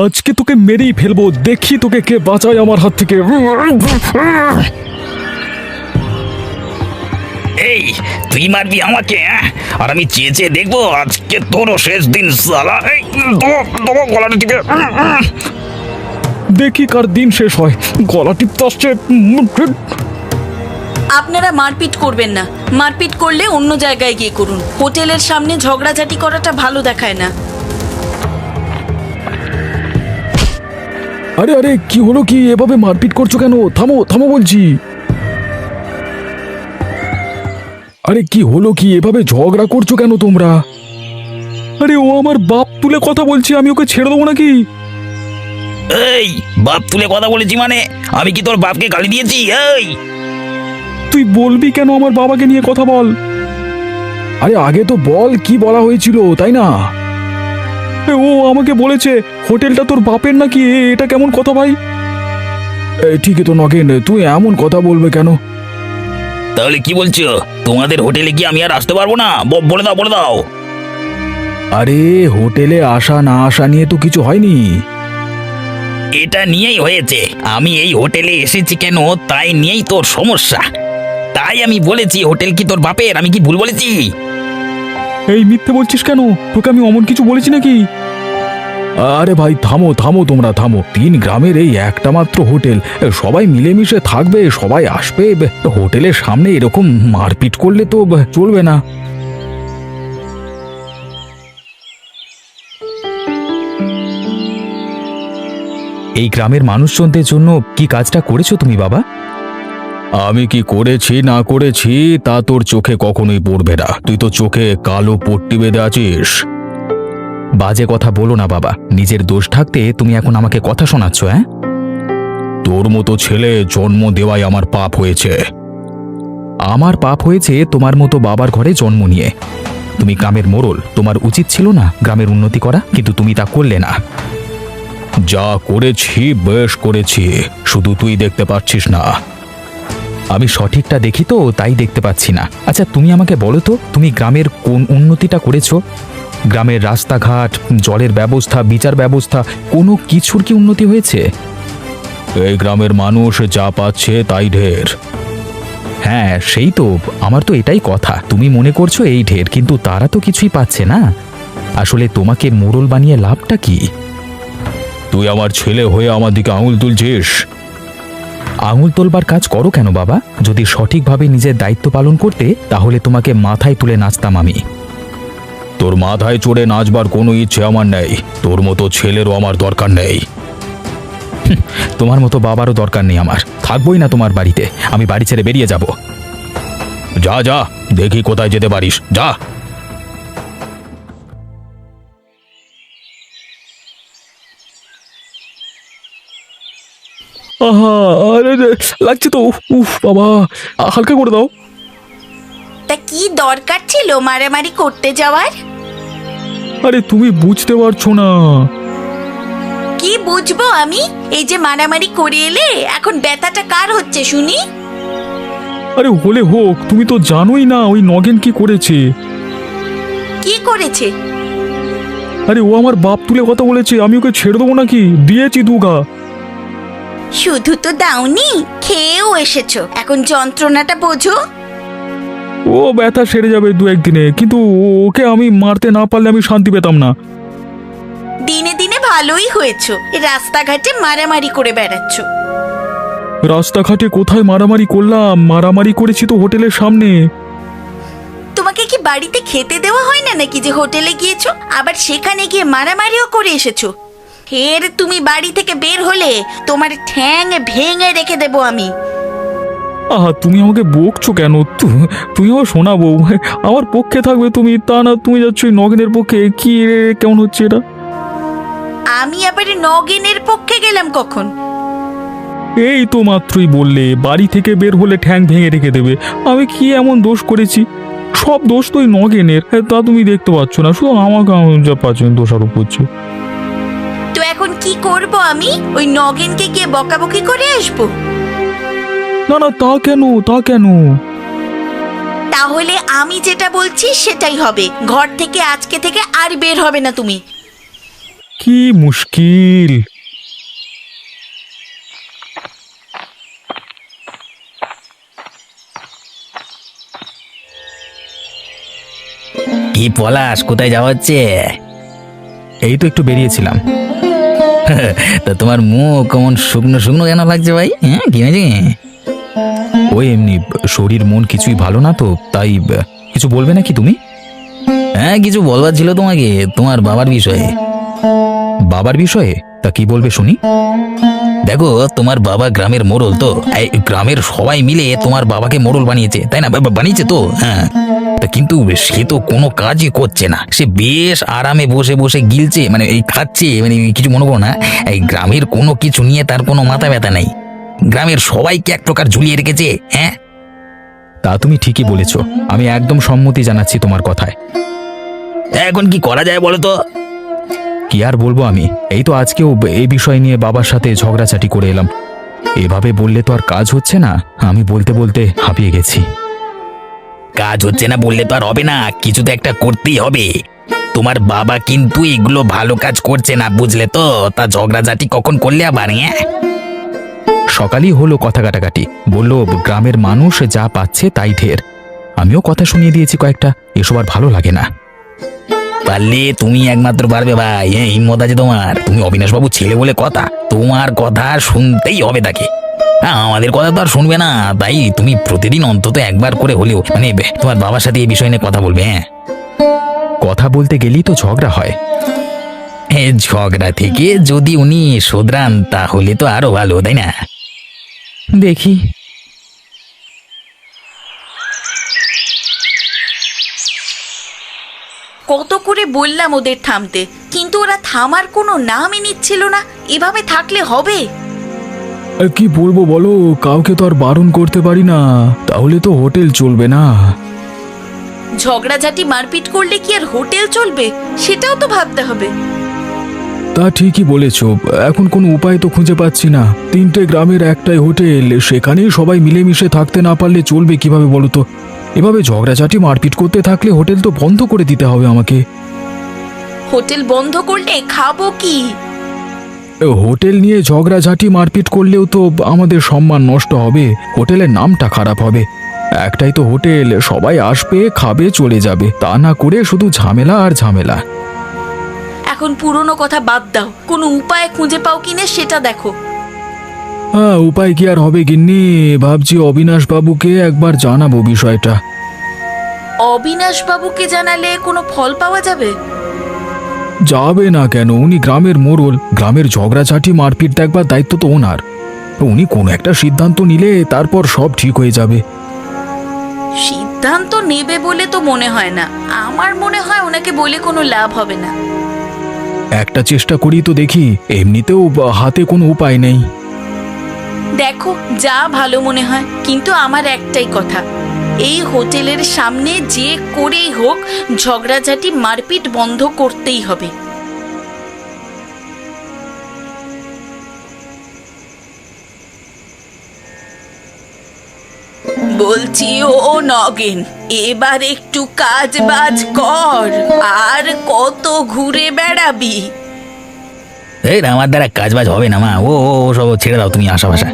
আজকে তোকে মেরেই ফেলব দেখি তোকে কে বাঁচায় আমার হাত থেকে। এই তুই মারবি আমাকে হ্যাঁ? আর আমি চেয়ে চেয়ে দেখব আজকে তোরও শেষ দিন সালা। গলাটা টিপে। দেখি কার দিন শেষ হয়। গলা টিপতে আসছে আপনারা মারপিট করবেন না। মারপিট করলে অন্য জায়গায় গিয়ে করুন। হোটেলের সামনে ঝগড়াঝাটি করাটা ভালো দেখায় না। আরে আরে কি হলো কি? এভাবে মারপিট করছ কেন? থামো থামো বলছি। আরে কি হলো কি? এভাবে ঝগড়া করছ কেন তোমরা? আরে ও আমার বাপ তুলে কথা বলছি আমি ওকে ছেড়ে দেবো নাকি? এই বাপ তুলে কথা বলেছি মানে? আমি কি তোর বাপকে গালি দিয়েছি? এই! তুই বলবি কেন আমার বাবাকে নিয়ে কথা বল? আরে আগে তো বল কি বলা হয়েছিল তাই না? ও আমাকে বলেছে হোটেলটা তোর বাপের নাকি? এটা কেমন কথা ভাই? ঠিকই তো নগেন তুই এমন কথা বলবে কেন? তাহলে কি বলছো? তোমাদের হোটেলে কি আমি আর আসতে পারব না? ব- বলে দাও বলে দাও। আরে হোটেলে আসা না আসা নিয়ে তো কিছু হয়নি। এটা নিয়েই হয়েছে। আমি এই হোটেলে এসেছি কেন তাই নিয়েই তোর সমস্যা। তাই আমি বলেছি হোটেল কি তোর বাপের? আমি কি ভুল বলেছি? এই মিথ্যে বলছিস কেন? তোকে আমি অমন কিছু বলেছি নাকি? আরে ভাই, থামো থামো তোমরা, থামো। তিন গ্রামের এই একটা মাত্র হোটেল। সবাই মিলেমিশে থাকবে, সবাই আসবে। হোটেলের সামনে এরকম মারপিট করলে তো চলবে না। এই গ্রামের মানুষজনদের জন্য কি কাজটা করেছ তুমি, বাবা? আমি কি করেছি, না করেছি, তা তোর চোখে কখনোই পড়বে না। তুই তো চোখে কালো পট্টি বেঁধে আছিস। বাজে কথা বলো না, বাবা। নিজের দোষ থাকতে তুমি এখন আমাকে কথা শোনাচ্ছ হ্যাঁ তোর মতো ছেলে জন্ম দেওয়াই আমার পাপ হয়েছে। আমার পাপ হয়েছে তোমার মতো বাবার ঘরে জন্ম নিয়ে। তুমি গ্রামের মোড়ল, তোমার উচিত ছিল না গ্রামের উন্নতি করা, কিন্তু তুমি তা করলে না। যা করেছি, বেশ করেছি। শুধু তুই দেখতে পাচ্ছিস না। আমি সঠিকটা দেখি তো, তাই দেখতে পাচ্ছি না। আচ্ছা তুমি আমাকে বলো তো, তুমি গ্রামের কোন উন্নতিটা করেছ? গ্রামের রাস্তাঘাট, জলের ব্যবস্থা, বিচার ব্যবস্থা, কোনো কিছুর কি উন্নতি হয়েছে? এই গ্রামের মানুষ যা পাচ্ছে তাই ঢের। হ্যাঁ সেই তো, আমার তো এটাই কথা। তুমি মনে করছ এই ঢের, কিন্তু তারা তো কিছুই পাচ্ছে না। আসলে তোমাকে মোড়ল বানিয়ে লাভটা কি? তুই আমার ছেলে হয়ে আমার দিকে আঙুল তুলছিস? আঙুল তোলবার কাজ করো কেন বাবা? যদি সঠিকভাবে নিজের দায়িত্ব পালন করতে তাহলে তোমাকে মাথায় তুলে নাচতাম আমি। তোর মাথায় চড়ে নাচবার কোনো ইচ্ছে আমার নেই। তোর মতো ছেলেরও আমার দরকার নেই। তোমার মতো বাবারও দরকার নেই আমার। থাকবোই না তোমার বাড়িতে। আমি বাড়ি ছেড়ে বেরিয়ে যাব। যা যা দেখি কোথায় যেতে পারিস। যা। আহা আরে রে, লাগছে তো। উফ, উফ বাবা হালকা করে দাও। তা কি দরকার ছিল মারামারি করতে যাওয়ার? আরে তুমি বুঝতে পারছ না। কি বুঝব আমি? এই যে মারামারি করে এলে এখন ব্যথাটা কার হচ্ছে শুনি? আরে হলে হোক তুমি তো জানোই না ওই নগেন কি করেছে। কি করেছে? আরে ও আমার বাপ তুলে কথা বলেছে আমি ওকে ছেড়ে দেবো নাকি? দিয়েছি দুগা। শুধু তো দাওনি খেয়েও এসেছ। এখন যন্ত্রণাটা বোঝো। ও ব্যথা সেরে যাবে দু একদিনে কিন্তু ওকে আমি মারতে না পারলে আমি শান্তি পেতাম না। দিনে দিনে ভালোই হয়েছো। রাস্তাঘাটে মারামারি করে বেড়াচ্ছ। রাস্তাঘাটে কোথায় মারামারি করলাম? মারামারি করেছি তো হোটেলের সামনে। তোমাকে কি বাড়িতে খেতে দেওয়া হয় না নাকি যে হোটেলে গিয়েছো? আবার সেখানে গিয়ে মারামারিও করে এসেছ? ফের তুমি বাড়ি থেকে বের হলে তোমার ঠ্যাং ভেঙে রেখে দেবো আমি। আহা তুমি আমাকে বকছো কেন? তু- তুমি আমার শোনাবো আমার পক্ষে থাকবে তুমি তা না তুমি যাচ্ছ ওই নগেনের পক্ষে কি রে কেমন হচ্ছে এটা? আমি আবার নগেনের পক্ষে গেলাম কখন? এই তো মাত্রই বললে বাড়ি থেকে বের হলে ঠ্যাং ভেঙে রেখে দেবে। আমি কি এমন দোষ করেছি? সব দোষ তো ওই নগেনের তা তুমি দেখতে পাচ্ছ না শুধু আমাকে আমার যা পাচ্ছেন দোষারোপ করছে এখন কি করব আমি? ওই নগেনকে গিয়ে বকাবকি করে আসব? না না তা কেন তা কেন? তাহলে আমি যেটা বলছি সেটাই হবে। ঘর থেকে আজকে থেকে আর বের হবে না তুমি। কি মুশকিল। কি পলাশ কোথায় যাওয়া হচ্ছে? এই তো একটু বেরিয়েছিলাম। তা তোমার মুখ কেমন শুকনো শুকনো কেন লাগছে ভাই? হ্যাঁ কি হয়েছে? ওই এমনি শরীর মন কিছুই ভালো না তো তাই কিছু বলবে নাকি তুমি? হ্যাঁ কিছু বলবার ছিল তোমাকে তোমার বাবার বিষয়ে। বাবার বিষয়ে? তা কি বলবে শুনি? দেখো তোমার বাবা গ্রামের মোড়ল তো। গ্রামের সবাই মিলে তোমার বাবাকে মোড়ল বানিয়েছে তাই না? বানিয়েছে তো? হ্যাঁ। কিন্তু সে তো কোনো কাজই করছে না। সে বেশ আরামে বসে বসে গিলছে মানে এই খাচ্ছে মানে কিছু মনে করো না এই গ্রামের কোনো কিছু নিয়ে তার কোনো মাথা ব্যথা নেই। গ্রামের সবাইকে এক প্রকার ঝুলিয়ে রেখেছে হ্যাঁ? তা তুমি ঠিকই বলেছ আমি একদম সম্মতি জানাচ্ছি তোমার কথায়। এখন কি করা যায় বলো তো? কি আর বলব আমি? এই তো আজকেও এই বিষয় নিয়ে বাবার সাথে ঝগড়াঝাটি করে এলাম। এভাবে বললে তো আর কাজ হচ্ছে না আমি বলতে বলতে হাঁপিয়ে গেছি। কাজ হচ্ছে না বললে তো আর হবে না কিছু তো একটা করতেই হবে। তোমার বাবা কিন্তু এগুলো ভালো কাজ করছে না বুঝলে তো? তা ঝগড়া ঝগড়াঝাটি কখন করলে আবার হ্যাঁ? সকালই হলো কথা কাটাকাটি। বলল গ্রামের মানুষ যা পাচ্ছে তাই ঢের। আমিও কথা শুনিয়ে দিয়েছি কয়েকটা এসব আর ভালো লাগে না। পারলে তুমি একমাত্র পারবে ভাই হ্যাঁ হিম্মত আছে তোমার। তুমি অবিনাশবাবু ছেলে বলে কথা তোমার কথা শুনতেই হবে তাকে। হ্যাঁ আমাদের কথা তো আর শুনবে না। তাই তুমি প্রতিদিন অন্তত একবার করে হলেও মানে তোমার বাবার সাথে এই বিষয় নিয়ে কথা বলবে হ্যাঁ? কথা বলতে গেলেই তো ঝগড়া হয়। এ ঝগড়া থেকে যদি উনি শোধরান তাহলে তো আরও ভালো তাই না? দেখি। কত করে বললাম ওদের থামতে কিন্তু ওরা থামার কোনো নামই নিচ্ছিল না। এভাবে থাকলে হবে? কি বলব বলো? কাউকে তো আর বারণ করতে পারি না। তাহলে তো হোটেল চলবে না। ঝগড়াঝাটি মারপিট করলে কি আর হোটেল চলবে? সেটাও তো ভাবতে হবে। তা ঠিকই বলেছ। এখন কোনো উপায় তো খুঁজে পাচ্ছি না। তিনটে গ্রামের একটাই হোটেল। সেখানেই সবাই মিলেমিশে থাকতে না পারলে চলবে কীভাবে বলো তো? এভাবে ঝগড়াঝাটি মারপিট করতে থাকলে হোটেল তো বন্ধ করে দিতে হবে আমাকে। হোটেল বন্ধ করলে খাব কি? হোটেল নিয়ে ঝগড়াঝাটি মারপিট করলেও তো আমাদের সম্মান নষ্ট হবে। হোটেলের নামটা খারাপ হবে। একটাই তো হোটেল সবাই আসবে খাবে চলে যাবে। তা না করে শুধু ঝামেলা আর ঝামেলা। এখন পুরনো কথা বাদ দাও। কোনো উপায় খুঁজে পাও কিনা সেটা দেখো। হ্যাঁ উপায় কি আর হবে গিন্নি? ভাবছি অবিনাশ বাবুকে একবার জানাব বিষয়টা। অবিনাশ বাবুকে জানালে কোনো ফল পাওয়া যাবে? যাবে না কেন? উনি গ্রামের মোড়ল গ্রামের ঝগড়াঝাটি মারপিট দেখবার দায়িত্ব তো ওনার। উনি কোনো একটা সিদ্ধান্ত নিলে তারপর সব ঠিক হয়ে যাবে। সিদ্ধান্ত নেবে বলে তো মনে হয় না। আমার মনে হয় ওনাকে বলে কোনো লাভ হবে না। একটা চেষ্টা করি তো দেখি। এমনিতেও হাতে কোনো উপায় নেই। দেখো যা ভালো মনে হয় কিন্তু আমার একটাই কথা। এই হোটেলের সামনে যে করেই হোক, ঝগড়াঝাটি মারপিট বন্ধ করতেই হবে। বলছি, ও নগেন, এবার একটু কাজ বাজ কর, আর কত ঘুরে বেড়াবি? এই আমার দ্বারা কাজ বাজ হবে না মা। ও সব ছেড়ে দাও তুমি আশা ভাষা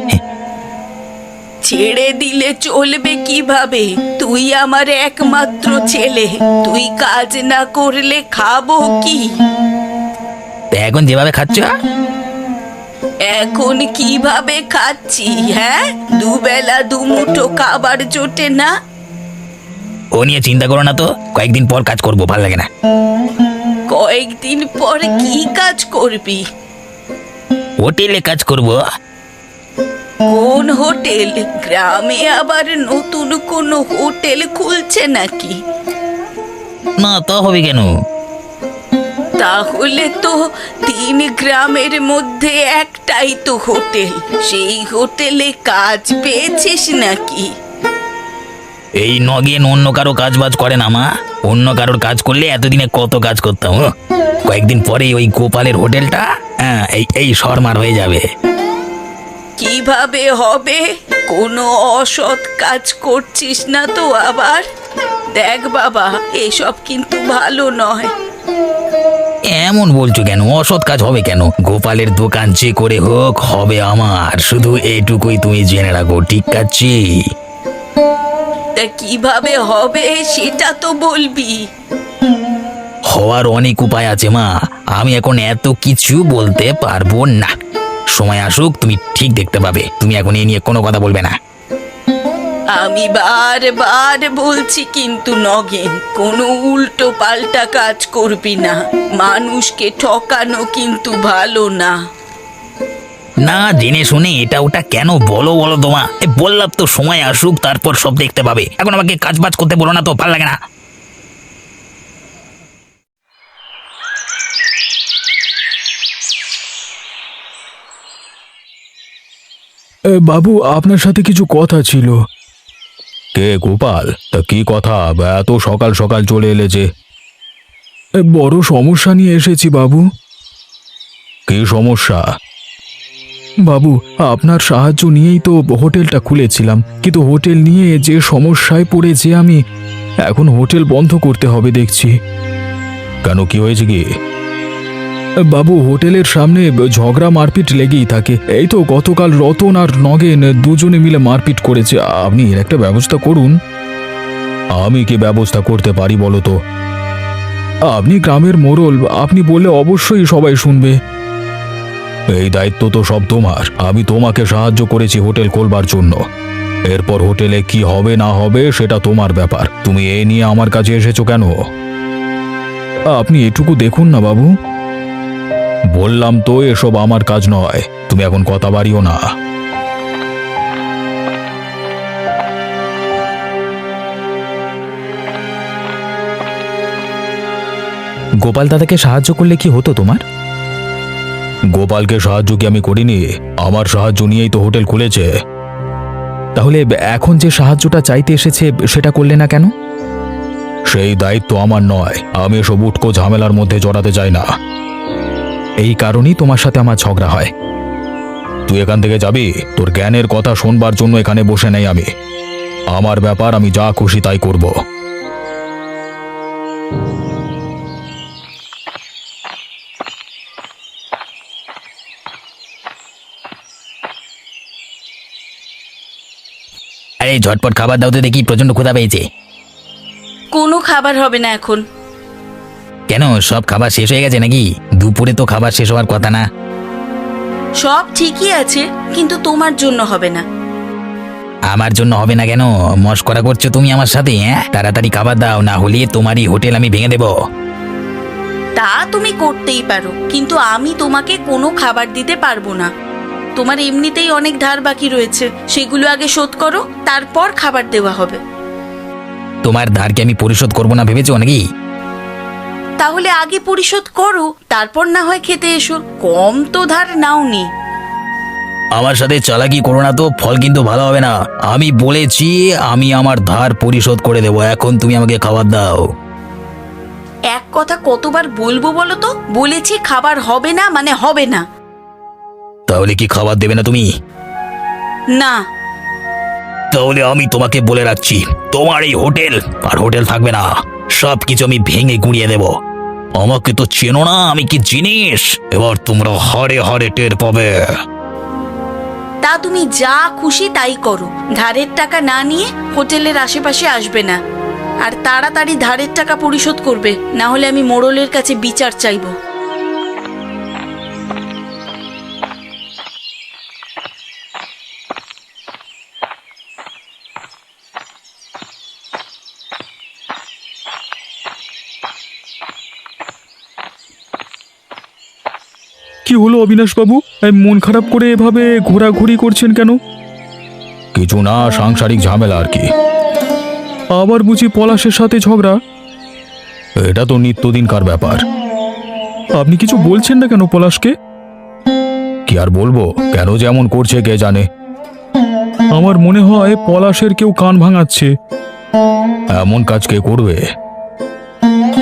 ছেড়ে দিলে চলবে কীভাবে? তুই আমার একমাত্র ছেলে। তুই কাজ না করলে খাব কি? এখন যেভাবে খাচ্ছ? এখন কীভাবে খাচ্ছি হ্যাঁ? দুবেলা দুমুঠো খাবার জোটে না? ও নিয়ে চিন্তা করো না তো কয়েকদিন পর কাজ করব ভালো লাগে না। কয়েকদিন পর কি কাজ করবি? হোটেলে কাজ করব। কোন হোটেল? গ্রামে আবার নতুন কোনো হোটেল খুলছে নাকি? না তা হবে কেন? তাহলে তো তিন গ্রামের মধ্যে একটাই তো হোটেল। সেই হোটেলে কাজ পেয়েছিস নাকি? এই নগেন অন্য কারও কাজ বাজ করে না মা। অন্য কারোর কাজ করলে এতদিনে কত কাজ করতাম। কয়েকদিন পরে ওই গোপালের হোটেলটা হ্যাঁ এই এই শর্মার হয়ে যাবে। কীভাবে হবে? কোনো অসৎ কাজ করছিস না তো আবার? দেখ বাবা এসব কিন্তু ভালো নয়। এমন বলছো কেন? অসৎ কাজ হবে কেন? গোপালের দোকান যে করে হোক হবে আমার। শুধু এইটুকুই তুমি জেনে রাখো ঠিক আছে? তা কীভাবে হবে সেটা তো বলবি। হওয়ার অনেক উপায় আছে মা। আমি এখন এত কিছু বলতে পারব না। সময় আসুক তুমি ঠিক দেখতে পাবে। তুমি এখন এই নিয়ে কোনো কথা বলবে না। আমি বারবার বলছি কিন্তু নগেন কোনো উল্টো পাল্টা কাজ করবি না। মানুষকে ঠকানো কিন্তু ভালো না। না জেনে শুনে এটা ওটা কেন বলো বলো তোমা এ বললাম তো সময় আসুক তারপর সব দেখতে পাবে। এখন আমাকে কাজ বাজ করতে বলো না তো ভালো লাগে না। বাবু আপনার সাথে কিছু কথা ছিল। কে গোপাল? তা কি কথা? এত সকাল সকাল চলে এলে যে। বড় সমস্যা নিয়ে এসেছি বাবু। কি সমস্যা? বাবু আপনার সাহায্য নিয়েই তো হোটেলটা খুলেছিলাম। কিন্তু হোটেল নিয়ে যে সমস্যায় পড়েছে আমি এখন হোটেল বন্ধ করতে হবে দেখছি। কেন কি হয়েছে কি? বাবু, হোটেলের সামনে ঝগড়া মারপিট লেগেই থাকে। এই তো গতকাল রতন আর নগেন দুজনে মিলে মারপিট করেছে। আপনি এর একটা ব্যবস্থা করুন। আমি কি ব্যবস্থা করতে পারি বলো তো? আপনি গ্রামের মোড়ল, আপনি বললে অবশ্যই সবাই শুনবে। এই দায়িত্ব তো সব তোমার। আমি তোমাকে সাহায্য করেছি হোটেল খোলবার জন্য। এরপর হোটেলে কি হবে না হবে সেটা তোমার ব্যাপার। তুমি এই নিয়ে আমার কাছে এসেছ কেন? আপনি এটুকু দেখুন না বাবু। বললাম তো এসব আমার কাজ নয় তুমি এখন কথা বাড়িও না। গোপাল দাদাকে সাহায্য করলে কি হতো তোমার? গোপালকে সাহায্য কি আমি করিনি? আমার সাহায্য নিয়েই তো হোটেল খুলেছে। তাহলে এখন যে সাহায্যটা চাইতে এসেছে সেটা করলে না কেন? সেই দায়িত্ব আমার নয় আমি এসব উটকো ঝামেলার মধ্যে জড়াতে চাই না। এই কারণেই তোমার সাথে আমার ঝগড়া হয়। তুই এখান থেকে যাবি? তোর জ্ঞানের কথা শোনবার জন্য এখানে বসে নেই আমি। আমার ব্যাপার আমি যা খুশি তাই করব। আরে ঝটপট খাবার দাও তো দেখি প্রচণ্ড ক্ষুধা পেয়েছে। কোনো খাবার হবে না এখন। কেন সব খাবার শেষ হয়ে গেছে নাকি? দুপুরে তো খাবার শেষ হওয়ার কথা না। সব ঠিকই আছে কিন্তু তোমার জন্য হবে না। আমার জন্য হবে না কেন? মস্করা করছ তুমি আমার সাথে হ্যাঁ? তাড়াতাড়ি খাবার দাও না হলে তোমারই হোটেল আমি ভেঙে দেবো। তা তুমি করতেই পারো কিন্তু আমি তোমাকে কোনো খাবার দিতে পারব না। তোমার এমনিতেই অনেক ধার বাকি রয়েছে সেগুলো আগে শোধ করো তারপর খাবার দেওয়া হবে। তোমার ধারকে আমি পরিশোধ করব না ভেবেছো নাকি? তাহলে আগে পরিশোধ করো তারপর না হয় খেতে এসো। কম তো ধার নাওনি। আমার সাথে চালাকি করো না তো ফল কিন্তু ভালো হবে না। আমি বলেছি আমি আমার ধার পরিশোধ করে দেবো। এখন তুমি আমাকে খাবার দাও। এক কথা কতবার বলব বলো তো? বলেছি খাবার হবে না মানে হবে না। তাহলে কি খাবার দেবে না তুমি? না। তাহলে আমি তোমাকে বলে রাখছি তোমার এই হোটেল আর হোটেল থাকবে না। সব কিছু আমি ভেঙে গুঁড়িয়ে দেব। আমাকে তো চেনো না, আমি কি জিনিস? এবার তোমরা হরে হরে টের পাবে। তা তুমি যা খুশি তাই করো। ধারের টাকা না নিয়ে হোটেলের আশেপাশে আসবে না। আর তাড়াতাড়ি ধারের টাকা পরিশোধ করবে, না হলে আমি মোড়লের কাছে বিচার চাইব। হলো অবিনাশ বাবু মন খারাপ করে এভাবে ঘোরাঘুরি করছেন কেন? কিছু না সাংসারিক ঝামেলা আর কি। আবার বুঝি পলাশের সাথে ঝগড়া? এটা তো নিত্যদিনকার ব্যাপার। আপনি কিছু বলছেন না কেন পলাশকে? কি আর বলব কেন যেমন করছে কে জানে। আমার মনে হয় পলাশের কেউ কান ভাঙাচ্ছে। এমন কাজ কে করবে?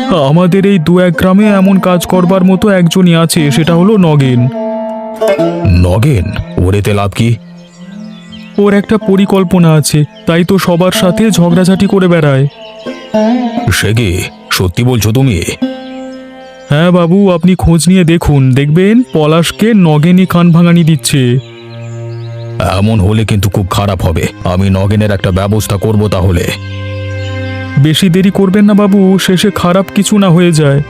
আমাদের এই দু এক গ্রামে এমন কাজ করবার মতো একজনই আছে সেটা হলো নগেন। নগেন? ওরেতে লাভ কি? ওর একটা পরিকল্পনা আছে তাই তো সবার সাথে ঝগড়াঝাটি করে বেড়ায়। সে কি? সত্যি বলছো তুমি? হ্যাঁ বাবু আপনি খোঁজ নিয়ে দেখুন। দেখবেন পলাশকে নগেনই কান ভাঙানি দিচ্ছে। এমন হলে কিন্তু খুব খারাপ হবে। আমি নগেনের একটা ব্যবস্থা করব তাহলে। বেশি দেরি করবেন না বাবু শেষে খারাপ কিছু না হয়ে যায়।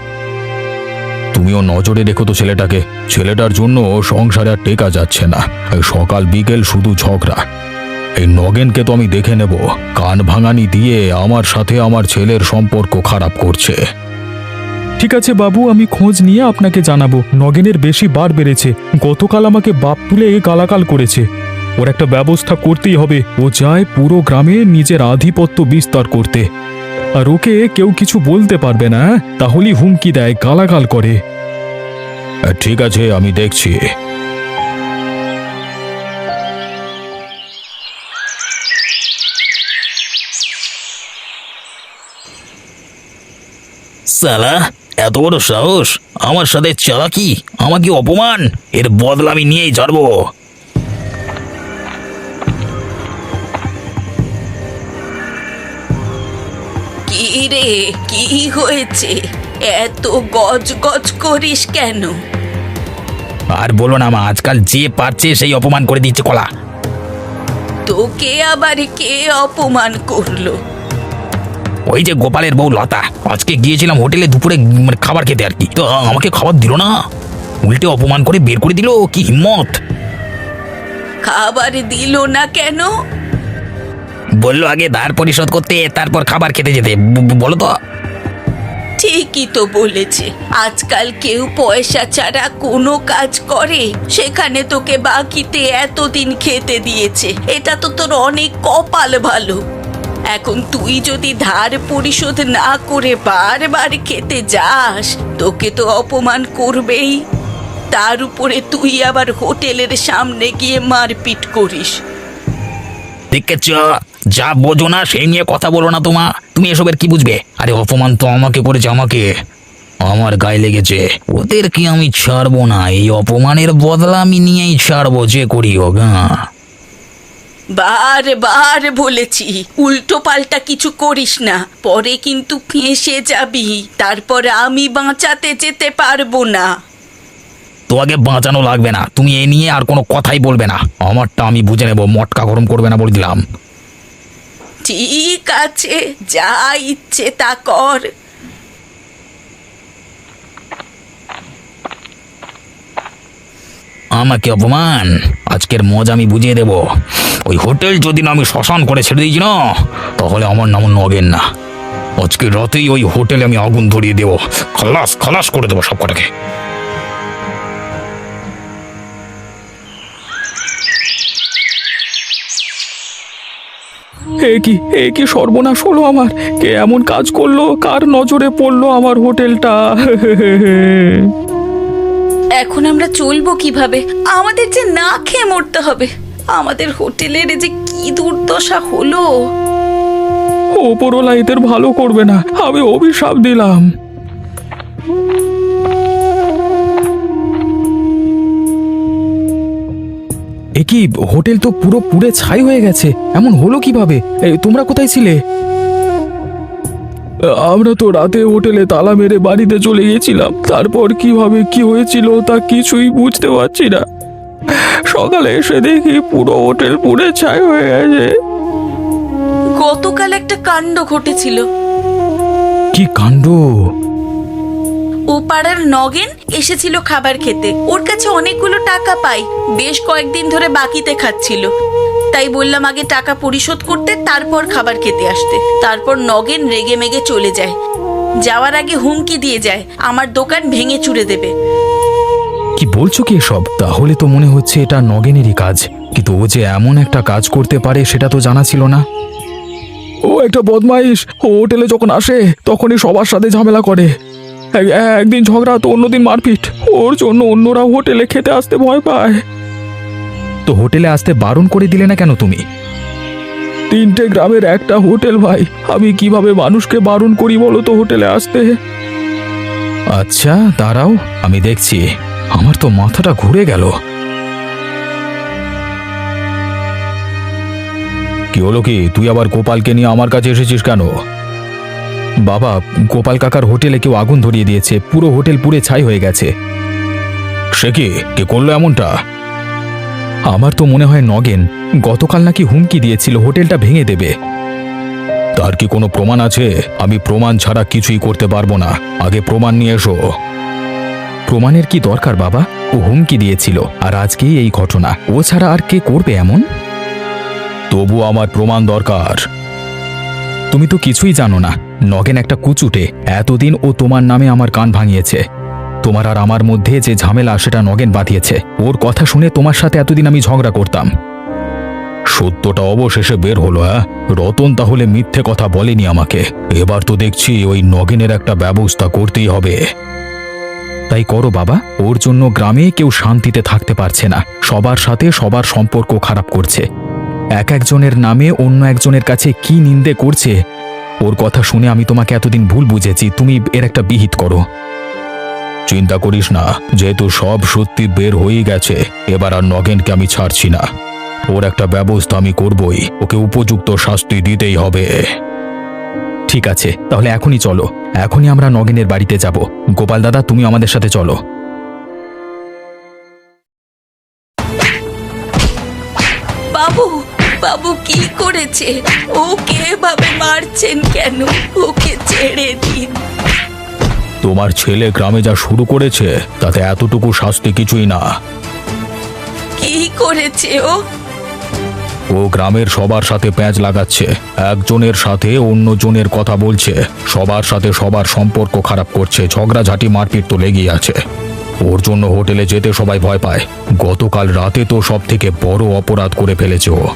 তুমিও নজরে রেখো তো ছেলেটাকে। ছেলেটার জন্য সংসারে আর টেকা যাচ্ছে না। এই সকাল বিকেল শুধু ঝগড়া। এই নগেনকে তো আমি দেখে নেব। কান ভাঙানি দিয়ে আমার সাথে আমার ছেলের সম্পর্ক খারাপ করছে। ঠিক আছে বাবু আমি খোঁজ নিয়ে আপনাকে জানাব। নগেনের বেশি বার বেড়েছে। গতকাল আমাকে বাপ তুলে গালাগাল করেছে। ওর একটা ব্যবস্থা করতেই হবে। ও চায় পুরো গ্রামে নিজের আধিপত্য বিস্তার করতে। আর ওকে কেউ কিছু বলতে পারবে না হ্যাঁ? তাহলেই হুমকি দেয় গালাগাল করে। ঠিক আছে আমি দেখছি। সালা এত বড় সাহস? আমার সাথে চালাকি? আমাকে অপমান? এর বদলা আমি নিয়েই ছাড়বো। রে কি হয়েছে? এত গজ গজ করিস কেন? আর বলো না মা আজকাল যে পারছে সেই অপমান করে দিচ্ছে কলা। তোকে আবার কে অপমান করল? ওই যে গোপালের বউ লতা আজকে গিয়েছিলাম হোটেলে দুপুরে মানে খাবার খেতে আর কি। তো আমাকে খাবার দিল না? উল্টে অপমান করে বের করে দিল? কি হিম্মত? খাবার দিল না কেন? বলল আগে ধার পরিশোধ করতে তারপর খাবার খেতে যেতে। বলো তো। ঠিকই তো বলেছে। আজকাল কেউ পয়সা ছাড়া কোনো কাজ করে। সেখানে তোকে বাকিতে এতদিন খেতে দিয়েছে। এটা তো তোর অনেক কপাল ভালো। এখন তুই যদি ধার পরিশোধ না করে বারবার খেতে যাস তোকে তো অপমান করবেই। তার উপরে তুই আবার হোটেলের সামনে গিয়ে মারপিট করিস। দেখেছ যা বোঝো না সেই নিয়ে কথা বলো না তোমা। তুমি এসবের কি বুঝবে? আরে অপমান তো আমাকে করেছে আমাকে। আমার গায়ে লেগেছে। ওদের কি আমি ছাড়বো না এই অপমানের বদলা আমি নিয়েই ছাড়বো যে করি হোক হ্যাঁ বার বার বলেছি উল্টো পাল্টা কিছু করিস না। পরে কিন্তু ফেঁসে যাবি তারপর আমি বাঁচাতে যেতে পারব না। তোমাকে বাঁচানো লাগবে না তুমি এ নিয়ে আর কোনো কথাই বলবে না। আমারটা আমি বুঝে নেব মটকা গরম করবে না বলে দিলাম। ঠিক আছে, যা ইচ্ছে তা কর। আমাকে অপমান, আজকের মজা আমি বুঝিয়ে দেব। ওই হোটেল যদি না আমি শ্মশান করে ছেড়ে দিয়েছি না, তাহলে আমার নাম নগেন না। আজকে রাতেই ওই হোটেলে আমি আগুন ধরিয়ে দেবো। খালাস খালাস করে দেবো সব কটাকে এ কি এ কি সর্বনাশ হলো আমার? কে এমন কাজ করল? কার নজরে পড়ল আমার হোটেলটা? এখন আমরা চলবো কীভাবে? আমাদের যে না খেয়ে মরতে হবে। আমাদের হোটেলের যে কি দুর্দশা হলো। ওপরওয়ালা এদের ভালো করবে না। আমি অভিশাপ দিলাম। কি হোটেল তো পুরো পুড়ে ছাই হয়ে গেছে? এমন হলো কীভাবে? তোমরা কোথায় ছিলে? আমরা তো রাতে হোটেলে তালা মেরে বাড়িতে চলে গেছিলাম তারপর কীভাবে কি হয়েছিল তা কিছুই বুঝতে পারছি না। সকালে এসে দেখি পুরো হোটেল পুড়ে ছাই হয়ে গেছে। গতকাল একটা কাণ্ড ঘটেছিল। কি কাণ্ড? ও পাড়ার নগেন এসেছিল খাবার খেতে। ওর কাছে অনেকগুলো টাকা পাই। বেশ কয়েকদিন ধরে বাকিতে খাচ্ছিল। তাই বললাম আগে টাকা পরিশোধ করতে, তারপর খাবার খেতে আসতে। তারপর নগেন রেগে মেগে চলে যায়। যাওয়ার আগে হুমকি দিয়ে যায়, আমার দোকান ভেঙে চুরে দেবে। কি বলছো কি এসব? তাহলে তো মনে হচ্ছে এটা নগেনেরই কাজ। কিন্তু ও যে এমন একটা কাজ করতে পারে, সেটা তো জানা ছিল না। ও একটা বদমাইশ। ও হোটেলে যখন আসে, তখনই সবার সাথে ঝামেলা করে। এক- একদিন ঝগড়া তো অন্যদিন মারপিট। ওর জন্য অন্যরা হোটেলে খেতে আসতে ভয় পায়। তো হোটেলে আসতে বারণ করে দিলে না কেন তুমি? তিনটে গ্রামের একটা হোটেল ভাই। আমি কীভাবে মানুষকে বারণ করি বলো তো হোটেলে আসতে? আচ্ছা দাঁড়াও আমি দেখছি। আমার তো মাথাটা ঘুরে গেল। কি হলো কি? তুই আবার গোপালকে নিয়ে আমার কাছে এসেছিস কেন? বাবা, গোপাল কাকার হোটেলে কেউ আগুন ধরিয়ে দিয়েছে, পুরো হোটেল পুড়ে ছাই হয়ে গেছে। সে কি? কে করল এমনটা? আমার তো মনে হয় নগেন, গতকাল নাকি হুমকি দিয়েছিল হোটেলটা ভেঙে দেবে। তার কি কোনো প্রমাণ আছে? আমি প্রমাণ ছাড়া কিছুই করতে পারব না। আগে প্রমাণ নিয়ে এসো। প্রমাণের কি দরকার বাবা? ও হুমকি দিয়েছিল, আর আজকেই এই ঘটনা। ও ছাড়া আর কে করবে এমন? তবু আমার প্রমাণ দরকার। তুমি তো কিছুই জানো না। নগেন একটা কুচুটে এতদিন ও তোমার নামে আমার কান ভাঙিয়েছে। তোমার আর আমার মধ্যে যে ঝামেলা, সেটা নগেন বাঁধিয়েছে। ওর কথা শুনে তোমার সাথে এতদিন আমি ঝগড়া করতাম। সত্যটা অবশেষে বের হলো হ্যাঁ? রতন তাহলে মিথ্যে কথা বলেনি আমাকে। এবার তো দেখছি ওই নগেনের একটা ব্যবস্থা করতেই হবে। তাই করো বাবা, ওর জন্য গ্রামে কেউ শান্তিতে থাকতে পারছে না। সবার সাথে সবার সম্পর্ক খারাপ করছে। এক একজনের নামে অন্য একজনের কাছে কি নিন্দে করছে? ওর কথা শুনে আমি তোমাকে এতদিন ভুল বুঝেছি, তুমি এর একটা বিহিত করো। চিন্তা করিস না, যেহেতু সব সত্যি বের হয়েই গেছে, এবার আর নগেনকে আমি ছাড়ছি না। ওর একটা ব্যবস্থা আমি করবই, ওকে উপযুক্ত শাস্তি দিতেই হবে। ঠিক আছে, তাহলে এখনই চলো, এখনই আমরা নগেনের বাড়িতে যাব। গোপাল দাদা, তুমি আমাদের সাথে চলো। বাবু বাবু কি করেছে? ওকে এভাবে মারছেন কেন? ওকে ছেড়ে দিন। তোমার ছেলে গ্রামে যা শুরু করেছে তাতে এতটুকু শাস্তি কিছুই না। কি করেছে ও? ও গ্রামের সবার সাথে প্যাঁচ লাগাচ্ছে একজনের সাথে অন্যজনের কথা বলছে সবার সাথে সবার সম্পর্ক খারাপ করছে ঝগড়াঝাটি মারপিট তো লেগেই আছে। ওর জন্য হোটেলে যেতে সবাই ভয় পায়। গতকাল রাতে তো সব থেকে বড় অপরাধ করে ফেলেছে ও।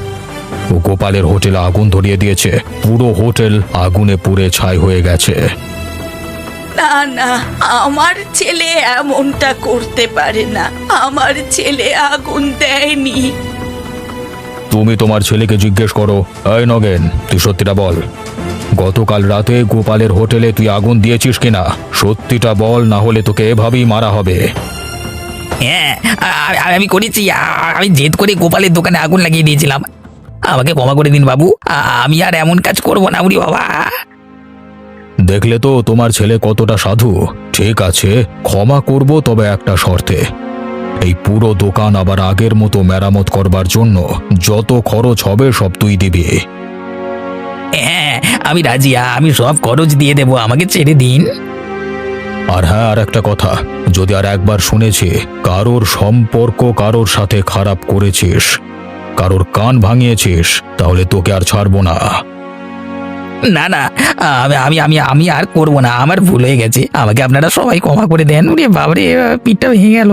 ও গোপালের হোটেলে আগুন ধরিয়ে দিয়েছে। পুরো হোটেল আগুনে পুড়ে ছাই হয়ে গেছে। না না আমার ছেলে এমনটা করতে পারে না। আমার ছেলে আগুন দেয়নি। তুমি তোমার ছেলেকে জিজ্ঞেস করো এই নগেন তুই সত্যিটা বল গতকাল রাতে গোপালের হোটেলে তুই আগুন দিয়েছিস কিনা? সত্যিটা বল না হলে তোকে এভাবেই মারা হবে। হ্যাঁ আ- আ- আমি করেছি আ- আমি জেদ করে গোপালের দোকানে আগুন লাগিয়ে দিয়েছিলাম। আমাকে ক্ষমা করে দিন বাবু। আ- আমি আর এমন কাজ করব না উনি বাবা। দেখলে তো তোমার ছেলে কতটা সাধু। ঠিক আছে ক্ষমা করব তবে একটা শর্তে। এই পুরো দোকান আবার আগের মতো মেরামত করবার জন্য যত খরচ হবে সব তুই দিবি। হ্যাঁ আমি রাজি আ- আমি সব খরচ দিয়ে দেবো আমাকে ছেড়ে দিন। আর হ্যাঁ আর একটা কথা যদি আর একবার শুনেছি কারোর সম্পর্ক কারোর সাথে খারাপ করেছিস কারোর কান ভাঙিয়েছিস, তাহলে তোকে আর ছাড়বো না। না না, আমি আমি আমি আমি আর করব না, আমার ভুল হয়ে গেছে। আমাকে আপনারা সবাই ক্ষমা করে দেন। রে বাবরে পিঠটা ভেঙে গেল।